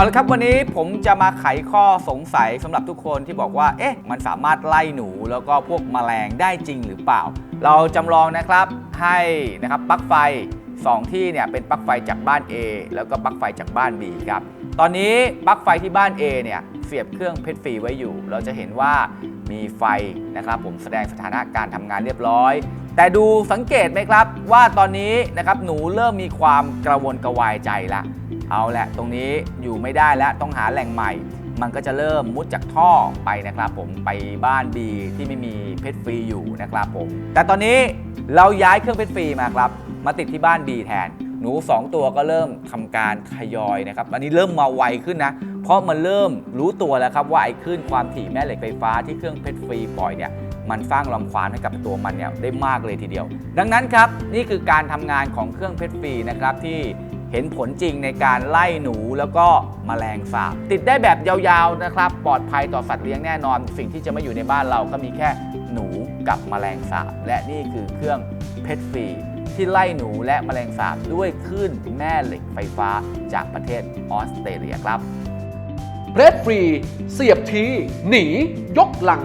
เอาละครับวันนี้ผมจะมาไขข้อสงสัยสำหรับทุกคนที่บอกว่า เอ๊ะ มันสามารถไล่หนูแล้วก็พวกแมลงได้จริงหรือเปล่า เราจำลองนะครับให้นะครับปลั๊กไฟ 2 ที่เนี่ยเป็นปลั๊กไฟจากบ้าน A แล้วก็ปลั๊กไฟจากบ้าน B ครับ ตอนนี้ปลั๊กไฟที่บ้าน A เนี่ยเสียบเครื่องเพชรฟรีไว้อยู่ เราจะเห็นว่ามีไฟนะครับ ผมแสดงสถานะการทำงานเรียบร้อย แต่ดูสังเกตไหมครับว่าตอนนี้นะครับหนูเริ่มมีความกระวนกระวายใจละ เอาแหละตรงนี้อยู่ไม่ได้แล้วต้องหาแหล่งใหม่ มันก็จะเริ่มมุดจากท่อไปนะครับผมไปบ้าน B ที่ไม่มีเพชรฟรีอยู่นะครับผมแต่ตอนนี้เราย้ายเครื่องเพชรฟรีมาครับ มาติดที่บ้าน B แทน หนู 2 ตัวก็เริ่มทำการทยอยนะครับอันนี้เริ่มมาไวขึ้นนะ เพราะมันเริ่มรู้ตัวแล้วครับว่าไอ้คลื่นความถี่แม่เหล็กไฟฟ้าที่เครื่องเพชรฟรีปล่อยเนี่ยมันสร้างลำควานให้กับตัวมันเนี่ยได้มากเลยทีเดียว ดังนั้นครับนี่คือการทำงานของเครื่องเพชรฟรีนะครับที่ เห็นผลจริงในการไล่หนูแล้วก็มแมลงสาบติดได้แบบยาวๆนะครับ ปลอดภัยต่อสัตว์เลี้ยงแน่นอน สิ่งที่จะไม่อยู่ในบ้านเราก็มีแค่หนูกับมแมลงสาบ และนี่คือเครื่องเพชรฟรีที่ไล่หนูและแมลงสาบด้วยคลื่นแม่เหล็กไฟฟ้าจากประเทศออสเตรเลียครับเพชรฟรี เสียบที หนี ยกหลัง